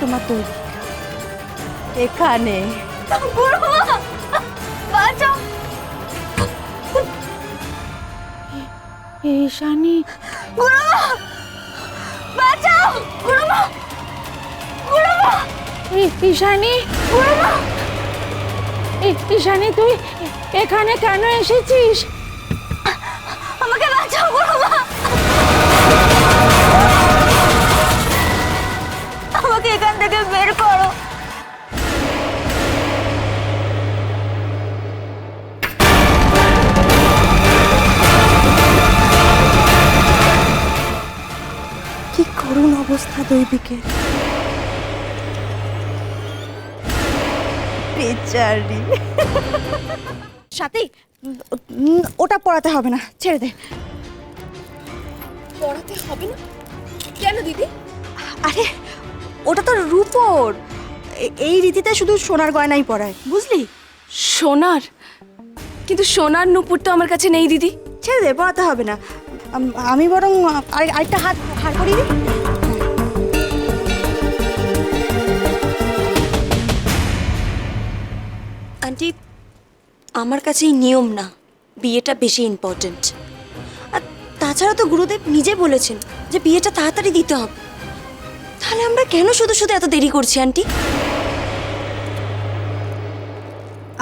তোমার তৈরি এখানে বাঁচাও। ঈশানী ঈশানী গুরুমা তুই এখানে কেন এসেছিস? আমাকে বাঁচাও আমাকে এখান থেকে বের করো। কি করুণ অবস্থা দৈবিকের। বেচারি। সাথী উম, ওটা পড়াতে হবে না ছেড়ে দে। পড়াতে হবে না? কেন দিদি? আরে ওটা তো রূপোর। এই রীতিতে শুধু সোনার গয়নাই পরায় বুঝলি? সোনার? কিন্তু সোনার নুপুর তো আমার কাছে নেই দিদি। ছেড়ে দে পড়াতে হবে না। আমি বরং আর- আরেকটা হাত হার করিয়ে দিই আন্টি আমার কাছে এই নিয়ম না বিয়েটা বেশি ইম্পর্ট্যান্ট আর তাছাড়া তো গুরুদেব নিজে বলেছেন যে বিয়েটা তাড়াতাড়ি দিতে হবে। তাহলে আমরা কেন শুধু শুধু এত দেরি করছি, আন্টি?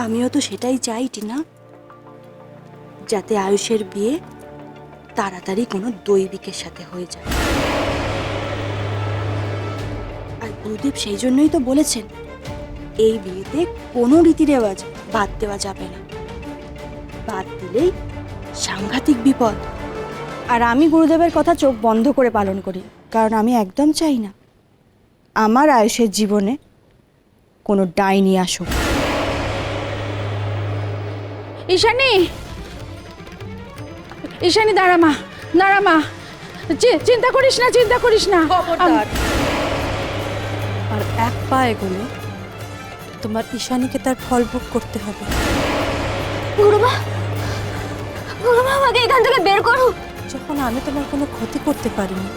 আমিও তো সেটাই চাই, টিনা। যাতে আয়ুষের বিয়ে তাড়াতাড়ি কোনো দৈবিকের সাথে হয়ে যায়। আর গুরুদেব সেই জন্যই তো বলেছেন, এই বিয়েতে কোনো রীতি রেওয়াজ বাদ দেওয়া যাবে না। বাদ দিলেই সাংঘাতিক বিপদ। আর আমি গুরুদেবের কথা চোখ বন্ধ করে পালন করি, কারণ আমি একদম চাই না। আমার আয়ুষের জীবনে কোনো ডাইনি আসুক। ঈশানী! ঈশানি দাঁড়া মা দাঁড়া মা। চি- চিন্তা করিস না চিন্তা করিস না। আর এক পা এগোলে তোমার ঈশানীকে তার ফল ভোগ করতে হবে। গুরুমা গুরুমা আমাকে এখান থেকে বের করো। যখন আমি তোমার কোনো ক্ষতি করতে পারিনি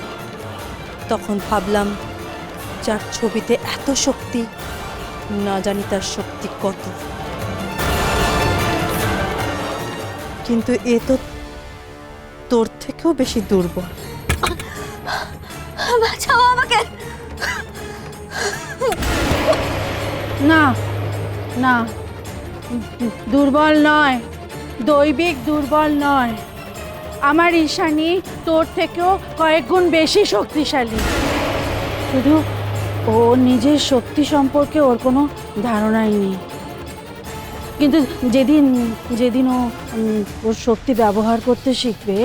তখন ভাবলাম যার ছবিতে এত শক্তি না জানি তার শক্তি কত। কিন্তু এ তো তোর থেকেও বেশি দুর্বল। বাঁচাও আমাকে। না না দুর্বল নয় দৈবিক দুর্বল নয়। আমার ঈশানী তোর থেকেও কয়েক গুণ বেশি শক্তিশালী। শুধু ও নিজের শক্তি সম্পর্কে ওর কোনো ধারণাই নেই। কিন্তু যেদিন যেদিন ও ওর শক্তি ব্যবহার করতে শিখবে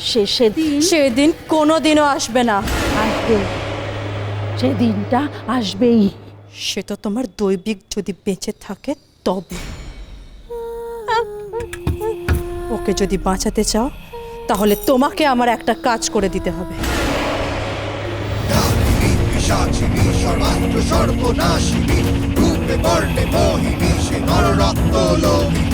সে সেদিন সেদিন কোনো দিনও আসবে না। আসবে। সেদিনটা আসবেই। সে তো তোমার দৈবিক যদি বেঁচে থাকে তবে। ওকে যদি বাঁচাতে চাও তাহলে তোমাকে আমার একটা কাজ করে দিতে হবে। পিসাচিনী সর্বাস্ত্র সর্বনাশিনী রূপে বর্ণে মোহিনী সে নররক্ত লোহিনী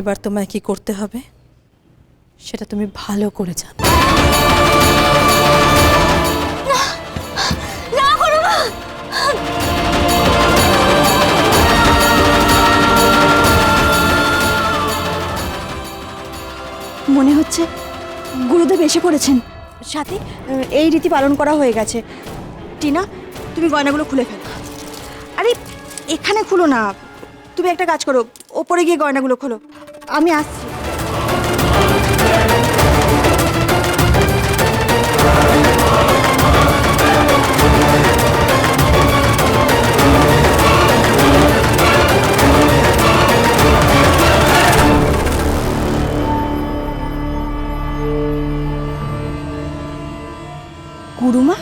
এবার তোমায় কি করতে হবে? সেটা তুমি ভালো করে জানো। মনে হচ্ছে গুরুদেব এসে পড়েছেন। সাথে এই রীতি পালন করা হয়ে গেছে। টিনা, তুমি গয়নাগুলো খুলে ফেলো। আরে, এখানে খুলো না। তুমি একটা কাজ করো, ওপরে গিয়ে গয়নাগুলো খোলো। আমি আসছি। গুরুমা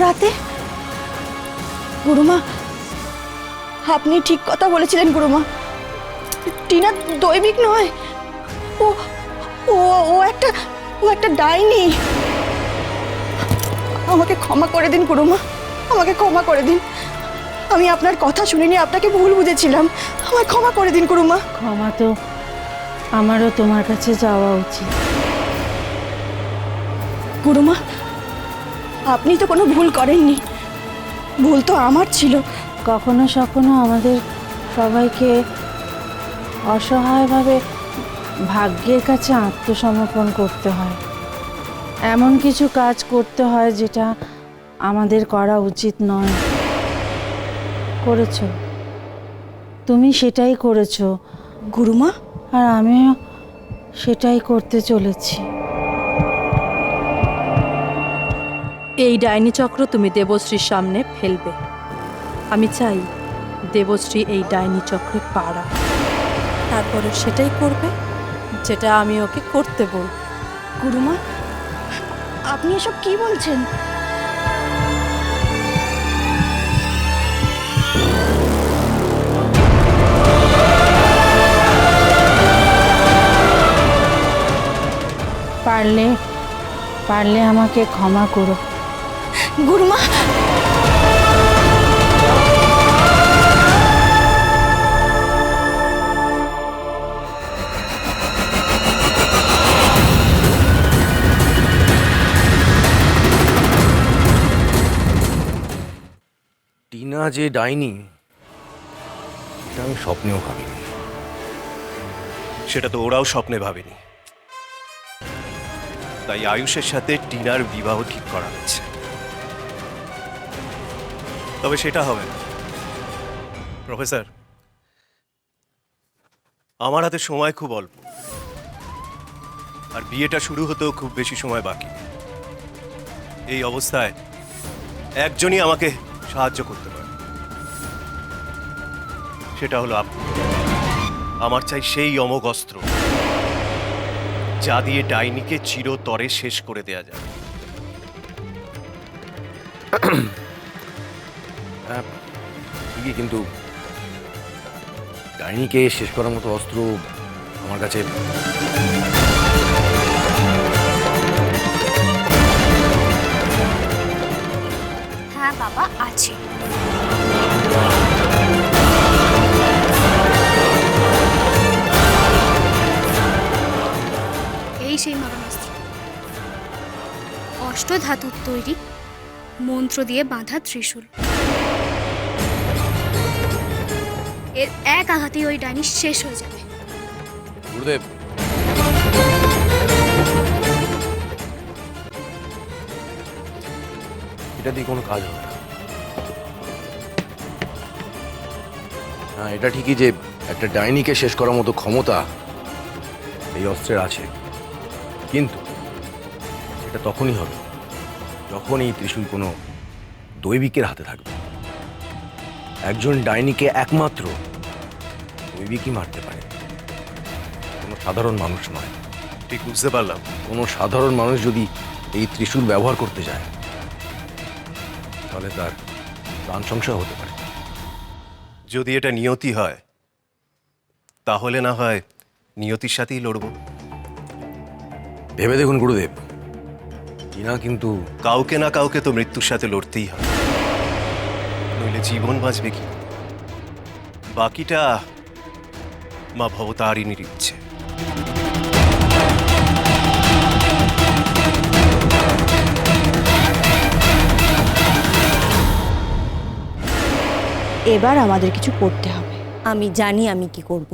রাতে? গুরুমা আপনি ঠিক কথা বলেছিলেন গুরুমা। টিনা দৈবিক নয়। ও ও ও একটা ও একটা ডাইনি। আমাকে ক্ষমা করে দিন গুরুমা। আমাকে ক্ষমা করে দিন। আমি আপনার কথা শুনিনি আপনাকে ভুল বুঝেছিলাম। আমায় ক্ষমা করে দিন গুরুমা। ক্ষমা তো আমারও তোমার কাছে যাওয়া উচিত। গুরুমা আপনি তো কোনো ভুল করেননি। ভুল তো আমার ছিল। কখনো সখনো আমাদের সবাইকে অসহায়ভাবে ভাগ্যের কাছে আত্মসমর্পণ করতে হয়। এমন কিছু কাজ করতে হয় যেটা আমাদের করা উচিত নয়। করেছ। তুমি সেটাই করেছ। গুরুমা? আর আমিও সেটাই করতে চলেছি। এই ডাইনি চক্র তুমি দেবশ্রীর সামনে ফেলবে। আমি চাই দেবশ্রী এই ডাইনি চক্রে পাড়া তারপরে সেটাই করবে, যেটা আমি ওকে করতে বলব। গুরুমা, আপনি এসব কি বলছেন? পারলে পারলে আমাকে ক্ষমা করো। গুরুমা। টিনা যে ডাইনি এটা আমি স্বপ্নেও ভাবিনি। সেটা তো ওরাও স্বপ্নে ভাবেনি। তাই আয়ুষের সাথে টিনার বিবাহ ঠিক করা হচ্ছে তবে সেটা হবে। প্রফেসর, আমার হাতে সময় খুব অল্প। আর বিয়েটা শুরু হতেও খুব বেশি সময় বাকি। এই অবস্থায় একজনই আমাকে সাহায্য করতে পারে। সেটা হলো আপনি। আমার চাই সেই অমোঘ অস্ত্র, যা দিয়ে ডাইনিকে চিরতরে শেষ করে দেয়া যায় ঠিকই, কিন্তু ডাইনিকে শেষ করার মতো অস্ত্র আমার কাছে হ্যাঁ বাবা, আছে। এই সেই মারণাস্ত্র। অষ্টধাতুর তৈরি, মন্ত্র দিয়ে বাঁধা ত্রিশূল। এর এক আঘাতেই ওই ডাইনি শেষ হয়ে যাবে। গুরুদেব। এটা দিয়ে কোনো কাজ হবে না। এটা ঠিকই যে একটা ডাইনিকে শেষ করার মতো ক্ষমতা এই অস্ত্রের আছে। কিন্তু এটা তখনই হবে যখন এই ত্রিশূল কোনো দৈবিকের হাতে থাকবে। একজন ডাইনিকে একমাত্র দৈবিকই মারতে পারে। কোনো সাধারণ মানুষ নয়। ঠিক বুঝতে পারলাম। কোনো সাধারণ মানুষ যদি এই ত্রিশূল ব্যবহার করতে যায় তাহলে তার প্রাণ সংশয় হতে পারে। যদি এটা নিয়তি হয় তাহলে না হয় নিয়তির সাথেই লড়বো। ভেবে দেখুন গুরুদেব না কিন্তু কাউকে না কাউকে তো মৃত্যুর সাথে লড়তেই হবে নইলে জীবন বাঁচবে কি? বাকিটা মা ভবতারিণীর ইচ্ছে এবার আমাদের কিছু করতে হবে। আমি জানি আমি কি করব।